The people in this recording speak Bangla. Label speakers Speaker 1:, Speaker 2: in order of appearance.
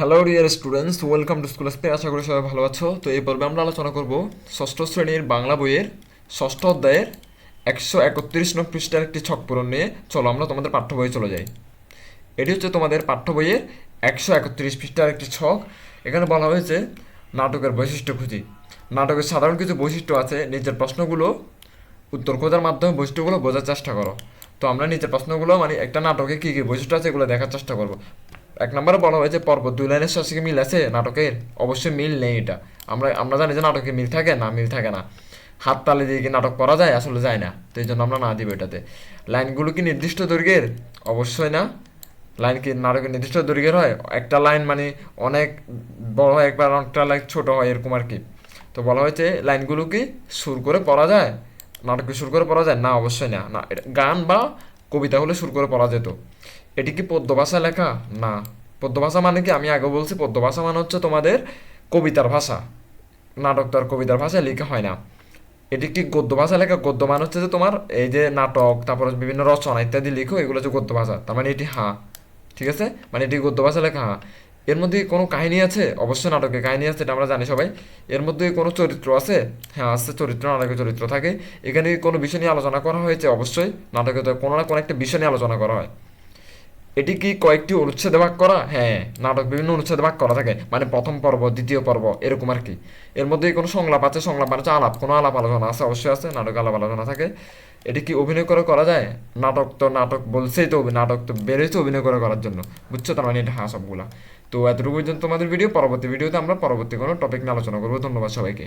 Speaker 1: Hello dear students welcome to school স্পে আশা করি সবাই ভালো আছো। তো এই পর্বে আমরা আলোচনা করব ষষ্ঠ শ্রেণির বাংলা বইয়ের ষষ্ঠ অধ্যায়ের একশো একত্রিশ নং পৃষ্ঠার একটি ছক পূরণ নিয়ে। চলো আমরা তোমাদের পাঠ্য বইয়ে চলে যাই। এটি হচ্ছে তোমাদের পাঠ্য বইয়ের একশো একত্রিশ পৃষ্ঠার একটি ছক। এখানে বলা হয়েছে নাটকের বৈশিষ্ট্য খুঁজি। নাটকের সাধারণ কিছু বৈশিষ্ট্য আছে। নিজের প্রশ্নগুলো, উত্তর খোঁজার মাধ্যমে বৈশিষ্ট্যগুলো বোঝার চেষ্টা করো। তো আমরা নিজের প্রশ্নগুলো মানে একটা নাটকে কী কী বৈশিষ্ট্য আছে, এগুলো দেখার চেষ্টা করব। এক নম্বরে বলা হয়েছে পর্ব দুই লাইনের সাথে কি মিল আছে, নাটকের। অবশ্যই মিল নেই এটা। আমরা আমরা জানি যে নাটকে মিল থাকে না, মিল থাকে না। হাত তালে দিয়ে কি নাটক করা যায়? আসলে যায় না। তো এই জন্য আমরা না দিব এটাতে। লাইনগুলো কি নির্দিষ্ট দৈর্ঘ্যের? অবশ্যই না। লাইন কি নাটকের নির্দিষ্ট দৈর্ঘ্যের হয়? একটা লাইন মানে অনেক বড় হয়, একবার অনেকটা লাইন ছোট হয়, এরকম আর কি। তো বলা হয়েছে লাইনগুলো কি সুর করে পড়া যায়? নাটকে সুর করে পড়া যায়? না, অবশ্যই না। না গান বা কবিতা হলে সুর করে পড়া যেত। এটি কি পদ্য ভাষা লেখা? না। পদ্য ভাষা মানে কি? আমি আগে বলছি পদ্য ভাষা মানে হচ্ছে তোমাদের কবিতার ভাষা। নাটক তো আর কবিতার ভাষায় লেখা হয় না। এটি একটি গদ্য ভাষা লেখা। গদ্য মানে হচ্ছে যে তোমার এই যে নাটক, তারপর বিভিন্ন রচনা ইত্যাদি লিখো, এগুলো হচ্ছে গদ্য ভাষা। তার মানে এটি হ্যাঁ ঠিক আছে? মানে এটি গদ্য ভাষা লেখা হ্যাঁ এর মধ্যে কোনো কাহিনী আছে? অবশ্যই নাটকে কাহিনী আছে, এটা আমরা জানি সবাই। এর মধ্যে কোনো চরিত্র আছে? হ্যাঁ আছে চরিত্র নাটকে চরিত্র থাকে। এখানে কোনো বিষয় নিয়ে আলোচনা করা হয়েছে? অবশ্যই। নাটকে তো কোনো না কোনো একটা বিষয় নিয়ে আলোচনা করা হয়। এটি কি কয়েকটি অনুচ্ছেদে ভাগ করা? হ্যাঁ নাটক বিভিন্ন অনুচ্ছেদে ভাগ করা থাকে। মানে প্রথম পর্ব, দ্বিতীয় পর্ব, এরকম আর কি। এর মধ্যে কোনো সংলাপ আছে? সংলাপ মানে আলাপ। কোনো আলাপ আলোচনা আছে? অবশ্যই আছে। নাটক আলাপ আলোচনা থাকে। এটি কি অভিনয় করে করা যায়? নাটক তো নাটক বলছেই তো নাটক তো বেরোইছে অভিনয় করে করার জন্য। বুঝছ তার মানে এটা? হ্যাঁ সবগুলা। তো এতটুকু পর্যন্ত তোমাদের ভিডিও পরবর্তী ভিডিওতে আমরা পরবর্তী কোনো টপিক নিয়ে আলোচনা করব। ধন্যবাদ সবাইকে।